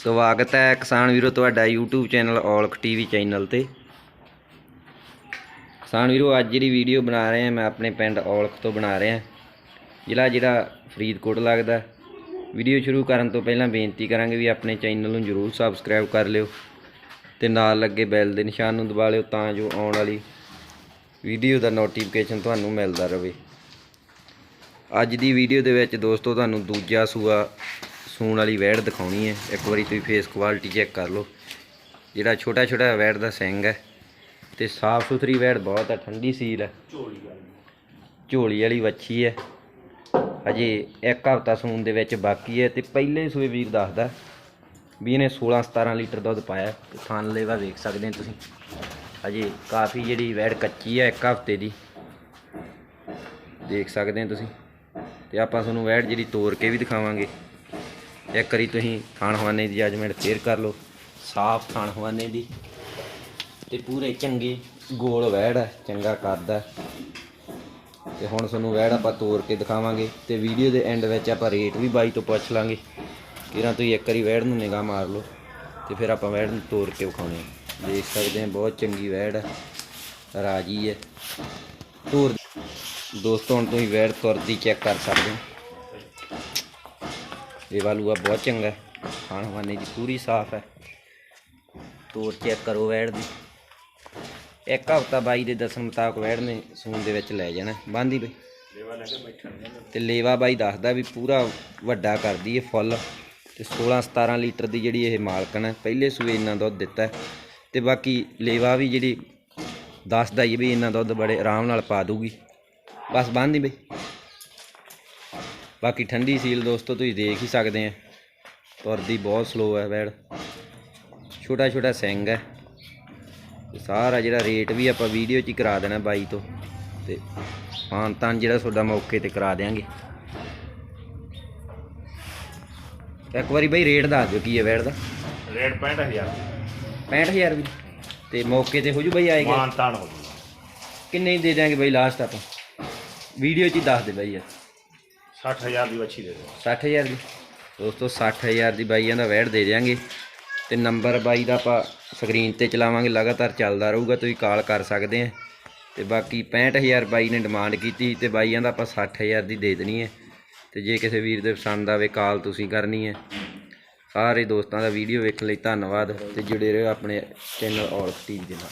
ਸਵਾਗਤ ਹੈ ਕਿਸਾਨ ਵੀਰੋ ਤੁਹਾਡਾ YouTube channel Aulakh TV channel ਤੇ। ਕਿਸਾਨ ਵੀਰੋ, ਅੱਜ ਜਿਹੜੀ ਵੀਡੀਓ ਬਣਾ ਰਹੇ ਹਾਂ, ਮੈਂ ਆਪਣੇ ਪਿੰਡ ਔਲਖ ਤੋਂ ਬਣਾ ਰਿਹਾ। ਜ਼ਿਲ੍ਹਾ ਜਿਹੜਾ ਫਰੀਦਕੋਟ ਲੱਗਦਾ। ਵੀਡੀਓ ਸ਼ੁਰੂ ਕਰਨ ਤੋਂ ਪਹਿਲਾਂ ਬੇਨਤੀ ਕਰਾਂਗੇ ਵੀ ਆਪਣੇ ਚੈਨਲ ਨੂੰ ਜਰੂਰ ਸਬਸਕ੍ਰਾਈਬ ਕਰ ਲਿਓ ਤੇ ਨਾਲ ਲੱਗੇ ਬੈਲ ਦੇ ਨਿਸ਼ਾਨ ਨੂੰ ਦਬਾ ਲਿਓ ਤਾਂ ਜੋ ਆਉਣ ਵਾਲੀ ਵੀਡੀਓ ਦਾ ਨੋਟੀਫਿਕੇਸ਼ਨ ਤੁਹਾਨੂੰ ਮਿਲਦਾ ਰਹੇ। ਅੱਜ ਦੀ ਵੀਡੀਓ ਦੇ ਵਿੱਚ ਦੋਸਤੋ, ਤੁਹਾਨੂੰ ਦੂਜਾ ਸੂਆ ਸੂਣ ਵਾਲੀ ਵੈੜ ਦਿਖਾਉਣੀ ਹੈ। ਇੱਕ ਵਾਰੀ ਤੁਸੀਂ ਫੇਸ ਕੁਆਲਿਟੀ ਚੈੱਕ ਕਰ ਲਓ। ਜਿਹੜਾ ਛੋਟਾ ਛੋਟਾ ਵੈੜ ਦਾ ਸਿੰਗ ਹੈ ਤੇ ਸਾਫ਼ ਸੁਥਰੀ ਵੈੜ ਬਹੁਤ ਹੈ, ਠੰਡੀ ਸੀਲ ਹੈ। ਝੋਲੀ ਵਾਲੀ ਵੱਛੀ ਹੈ। ਅਜੇ ਇੱਕ ਹਫ਼ਤਾ ਸੂਣ ਦੇ ਵਿੱਚ ਬਾਕੀ ਹੈ ਤੇ ਪਹਿਲੇ ਸੂਏ ਵੀਰ ਦੱਸਦਾ ਵੀ ਇਹਨੇ 16 17 ਲੀਟਰ ਦੁੱਧ ਪਾਇਆ ਤੇ ਥਣ ਲੇਵਾ ਵੇਖ ਸਕਦੇ ਹੋ ਤੁਸੀਂ। ਅਜੇ ਕਾਫੀ ਜਿਹੜੀ ਵੈੜ ਕੱਚੀ ਹੈ ਇੱਕ ਹਫ਼ਤੇ ਦੀ। ਦੇਖ ਸਕਦੇ ਹੋ ਤੁਸੀਂ। ਤੇ ਆਪਾਂ ਤੁਹਾਨੂੰ ਵੈੜ ਜਿਹੜੀ ਤੋੜ ਕੇ ਵੀ ਦਿਖਾਵਾਂਗੇ। ਇੱਕ ਵਾਰੀ ਤੁਸੀਂ ਖਾਣ ਹਵਾਨੇ ਦੀ ਜਜਮੈਂਟ ਫੇਰ ਕਰ ਲਓ। ਸਾਫ਼ ਖਾਣ ਹਵਾਨੇ ਦੀ। ਤੇ ਪੂਰੇ ਚੰਗੇ ਗੋਲ ਵੈੜ ਹੈ ਚੰਗਾ ਕਰਦਾ ਹੈ ਤੇ ਹੁਣ ਤੁਹਾਨੂੰ ਵੈੜ ਆਪਾਂ ਤੋੜ ਕੇ ਦਿਖਾਵਾਂਗੇ। ਤੇ ਵੀਡੀਓ ਦੇ ਐਂਡ ਵਿੱਚ ਆਪਾਂ ਰੇਟ ਵੀ ਬਾਈ ਤੋਂ ਪੁੱਛ ਲਾਂਗੇ। ਕਿਰਾਂ ਤੁਸੀਂ ਇੱਕ ਵਾਰੀ ਵੈੜ ਨੂੰ ਨਿਗਾਹ ਮਾਰ ਲਓ। ਤੇ ਫਿਰ ਆਪਾਂ ਵੈੜ ਨੂੰ ਤੋੜ ਕੇ ਵਿਖਾਉਣੇ ਆ। ਦੇਖ ਸਕਦੇ ਹਾਂ ਬਹੁਤ ਚੰਗੀ ਵੈੜ ਹੈ ਰਾਜੀ ਹੈ ਤੋੜ ਦੋਸਤੋ, ਹੁਣ ਤੁਸੀਂ ਵੈੜ ਤੁਰਦੀ ਚੈੱਕ ਕਰ ਸਕਦੇ ਹੋ। ਇਹ ਵਾਲੂਆ ਬਹੁਤ ਚੰਗਾ ਖਾਣ ਵਾਨੇ ਦੀ ਪੂਰੀ ਸਾਫ਼ ਹੈ। ਤੋਰ ਚੈੱਕ ਕਰੋ ਵੈੜ ਦੀ। ਇੱਕ ਹਫ਼ਤਾ ਬਾਈ ਦੇ ਦੱਸਣ ਮੁਤਾਬਕ ਵੈੜ ਨੇ ਸੂਨ ਦੇ ਵਿੱਚ ਲੈ ਜਾਣਾ ਬੰਦੀ ਬਈ। ਤੇ ਲੇਵਾ ਬਾਈ ਦੱਸਦਾ ਵੀ ਪੂਰਾ ਵੱਡਾ ਕਰਦੀ ਹੈ ਫੁੱਲ। ਤੇ 16 17 ਲੀਟਰ ਦੀ ਜਿਹੜੀ ਇਹ ਮਾਲਕਣ ਹੈ, ਪਹਿਲੇ ਸੂਏ ਇੰਨਾ ਦੁੱਧ ਦਿੱਤਾ ਹੈ। ਤੇ ਬਾਕੀ ਲੇਵਾ ਵੀ ਜਿਹੜੀ ਦੱਸਦਾ ਹੀ ਵੀ ਇੰਨਾ ਦੁੱਧ ਬੜੇ ਆਰਾਮ ਨਾਲ ਪਾ ਦੂਗੀ ਬਸ ਬੰਦੀ ਬਈ। ਬਾਕੀ ਠੰਡੀ ਸੀਲ ਦੋਸਤੋ ਤੁਸੀਂ ਦੇਖ ਹੀ ਸਕਦੇ ਆ। ਤੁਰਦੀ ਬਹੁਤ ਸਲੋ ਹੈ ਵੈੜ ਛੋਟਾ ਛੋਟਾ ਸਿੰਘ ਹੈ। ਸਾਰਾ ਜਿਹੜਾ ਰੇਟ ਵੀ ਆਪਾਂ ਵੀਡੀਓ 'ਚ ਹੀ ਕਰਾ ਦੇਣਾ ਬਾਈ ਤੋਂ। ਤੇ ਹਾਂ ਤਾਂ ਜਿਹੜਾ ਤੁਹਾਡਾ ਮੌਕੇ ਤੇ ਕਰਾ ਦੇਾਂਗੇ ਇੱਕ ਵਾਰੀ ਬਈ ਰੇਟ ਦੱਸ ਦਿਓ ਕੀ ਹੈ ਵੈੜ ਦਾ। ਰੇਟ 65000 65000 ਵੀ। ਤੇ ਮੌਕੇ ਤੇ ਹੋ ਜੂ ਬਈ ਆਏਗਾ। ਮਾਨ ਤਾਨ ਹੋ ਜੂਗਾ ਕਿੰਨੇ ਦੀ ਦੇ ਦਿਆਂਗੇ ਬਈ ਲਾਸਟ ਆਪਾਂ। ਵੀਡੀਓ 'ਚ ਹੀ ਦੱਸ ਦੇ ਬਈ ਯਾਰ। 60000 ਦੀ ਵੱਛੀ ਦੇ ਦਿਓ। 60000 ਦੀ? ਦੋਸਤੋ 60000 ਦੀ ਬਾਈਆਂ ਦਾ ਵੈੜ ਦੇ ਦਿਆਂਗੇ। ਤੇ ਨੰਬਰ ਬਾਈ ਦਾ ਆਪਾਂ ਸਕਰੀਨ ਤੇ ਚਲਾਵਾਂਗੇ, ਲਗਾਤਾਰ ਚੱਲਦਾ ਰਹੂਗਾ, ਤੁਸੀਂ ਕਾਲ ਕਰ ਸਕਦੇ ਆ। ਤੇ ਬਾਕੀ 65000 ਬਾਈ ਨੇ ਡਿਮਾਂਡ ਕੀਤੀ, ਤੇ ਬਾਈਆਂ ਦਾ ਆਪਾਂ 60000 ਦੀ ਦੇ ਦੇਣੀ ਹੈ ਤੇ ਜੇ ਕਿਸੇ ਵੀਰ ਦੇ ਪਸੰਦ ਆਵੇ, ਕਾਲ ਤੁਸੀਂ ਕਰਨੀ ਹੈ ਸਾਰੇ ਦੋਸਤਾਂ ਦਾ ਵੀਡੀਓ ਵੇਖਣ ਲਈ ਧੰਨਵਾਦ, ਤੇ ਜੁੜੇ ਰਹੋ ਆਪਣੇ ਚੈਨਲ ਔਲਖ ਟੀਵੀ ਦੇ ਨਾਲ।